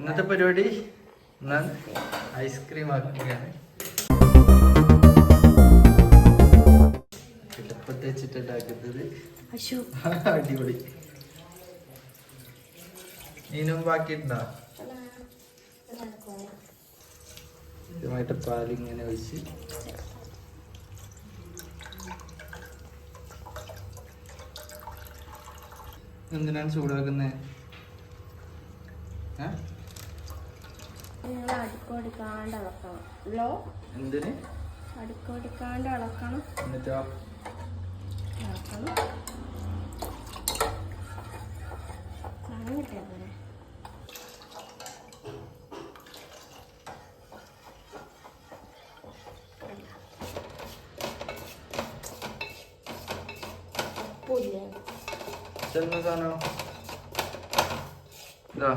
ഇന്നത്തെ പരിപാടി ഞാൻ ഐസ്ക്രീം ആക്കുകയാണ്. വെച്ചിട്ടുണ്ടാക്കുന്നത്. അടിപൊളി. നീനും ബാക്കിയിട്ടുണ്ടോ ഇതുമായിട്ട് പാലിങ്ങനെ ഒഴിച്ച്. എന്തിനാണ് ചൂടാക്കുന്നത് ഏ? നിങ്ങൾ അടുക്കോടിക്കാണ്ട് ഇളക്കണം ലോ എന്തിന്? അടുക്കോടിക്കാണ്ട് ഇളക്കണം എന്നിട്ടോ? ഇളക്കണം സാധനം കിട്ടിയാ പോരെ ഉപ്പില്ലേ ചെന്ന സാധനം? ഇതാ.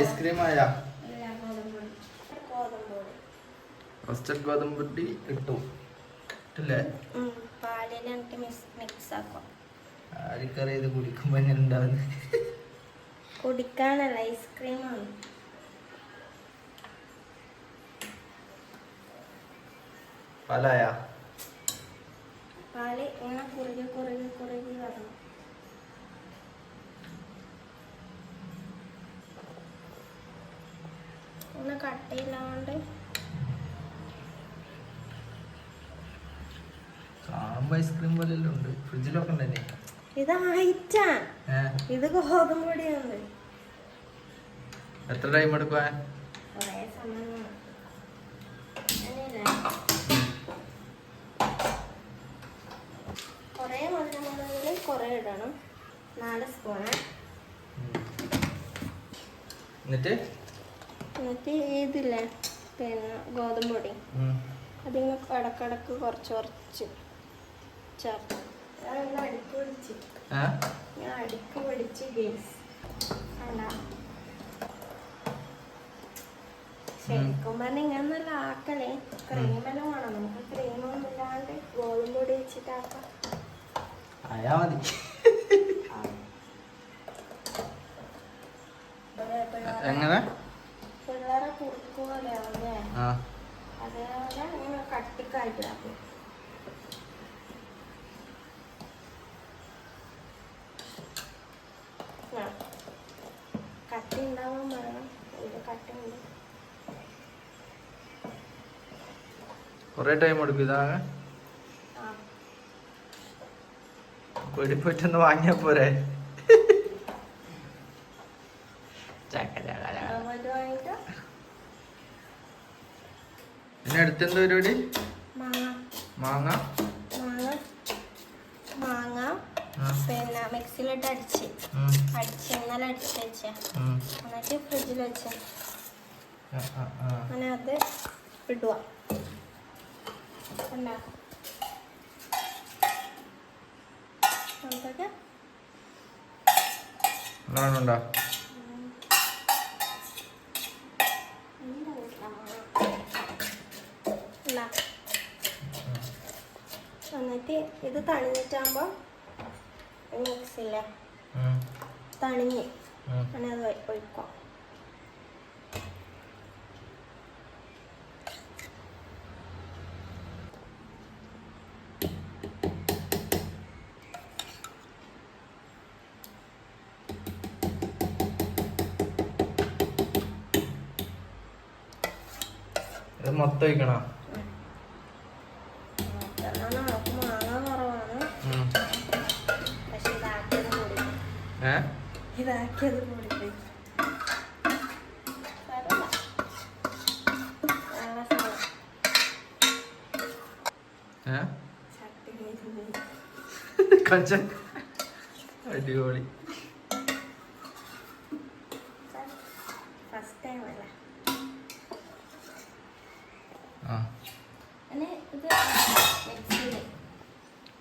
ഐസ്ക്രീം ആയാ? ഗോതമ്പ് പൊടി ഇട്ടു. ഇട്ടില്ലേ? ആർക്കറിയാം ഇത് കുടിക്കുമ്പോ ഉണ്ടാവുന്നത് കുടിക്കാനല്ല ഐസ്ക്രീമാണ് പാലായാ? പാൽ ഇങ്ങനെ കുറുകി കുറുകി കുറുകി വരണം. ഒന്ന് കട്ട് ചെയ്യാണ്ട് ഐസ്ക്രീം പോലെല്ലാം ഉണ്ട്. ഫ്രിഡ്ജിലൊക്കെ ഉണ്ടല്ലേ? ഇത് ആയിട്ടാ ഇത് ഗോതമ്പ് പൊടിയാണ്. എത്ര ടൈം എടുക്കുവാ കുറേ. കുറേ മധുരമുളകിൽ കുറേ ഇടണം. നാല് സ്പൂണ് എന്നിട്ട്? എന്നിട്ട് ഇതില്ലേ? പിന്നെ ഗോതമ്പ് പൊടി. അതിങ്ങനെ ഇടക്കിടക്ക് കുറച്ച് കുറച്ച് ചേർത്ത് ഞാൻ അടുക്ക് പിടിച്ച് ഞാൻ അടുക്ക് പിടിച്ച് ഗേസ്. അല്ല ശരിക്കും പറഞ്ഞാൽ ഇങ്ങനെ നല്ല ആക്കണേ ക്രീമെല്ലാം വേണം. നമുക്ക് ക്രീമൊന്നും ഇല്ലാണ്ട് ഗോതമ്പ് പൊടി വെച്ചിട്ടാക്കാം ആയാ മതി. അതേപോലെ ഇങ്ങനെ കട്ടിക്കായിട്ട് ആക്കും. കട്ടി ഉണ്ടാവാൻ പറയണം ഇത് കട്ടുണ്ട് കൊറേ ടൈം എടുക്കും ഇതാകെ പോയിട്ടൊന്ന് വാങ്ങിയാ പോരെ ചക്ക. പിന്നെ അടുത്തെന്താ പരിപാടി? മാങ്ങ. മാങ്ങ. പിന്നെ മിക്സിയിലിട്ട് അടിച്ച്. അടിച്ച് ഇന്നലെ അടിച്ച് വെച്ച. എന്നിട്ട് ഫ്രിഡ്ജിൽ വെച്ച്. അങ്ങനെ അത് ഇടുക. നല്ലോണം ഉണ്ടോ ഇല്ല. എന്നിട്ട് ഇത് തണിഞ്ഞിട്ടാകുമ്പോൾ മിക്സ് ഇല്ലേ തണിഞ്ഞ്. അങ്ങനെ അത് ഒഴിക്കാം. മൊത്തം ഒഴിക്കണോ? കഞ്ച അടിപൊളി.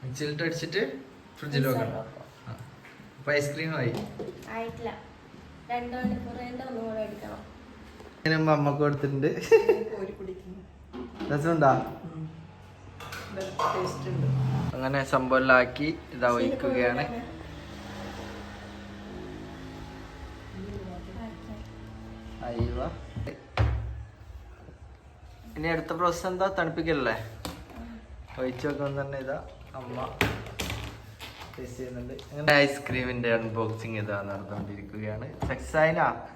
മിക്സിയിലിട്ട് അടിച്ചിട്ട് ഫ്രിഡ്ജിൽ വെക്കണം. അപ്പൊ ഐസ്ക്രീം ആയി കൊടുത്തിട്ടുണ്ട്. അങ്ങനെ സംഭവമില്ലാക്കി ഇതാ ഒഴിക്കുകയാണ് ഇനി അടുത്ത പ്രാവശ്യം എന്താ? തണുപ്പിക്കല്ലേ ഒഴിച്ചു വെക്കുന്ന തന്നെ ഇതാ അമ്മ. ടേസ്റ്റ് ചെയ്യുന്നുണ്ട്. അങ്ങനെ ഐസ്ക്രീമിന്റെ അൺബോക്സിങ് ഇതാ നടന്നുകൊണ്ടിരിക്കുകയാണ്. സക്സസ് ആയിനാ.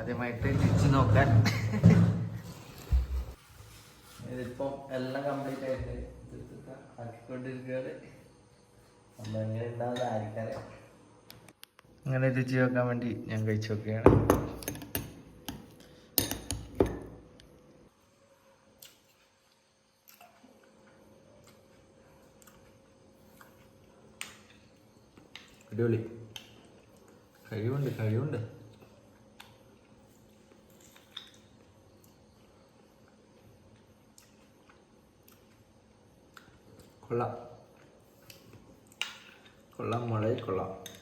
ആദ്യമായിട്ട് തിരിച്ചു നോക്കാൻ. ഇതിപ്പം എല്ലാം കംപ്ലീറ്റ് ആയിട്ട് ആക്കിക്കൊണ്ടിരിക്കുകയാണ്. നമ്മൾ എങ്ങനെ ഉണ്ടാവുന്ന ആർക്കറിയാം. അങ്ങനെ രുചി നോക്കാൻ വേണ്ടി ഞാൻ കഴിച്ചു നോക്കുകയാണ്. അടിപൊളി. കഴിവുണ്ട് കഴിവുണ്ട്. കൊള്ളാം. കൊള്ളാം മുളക് കൊള്ളാം.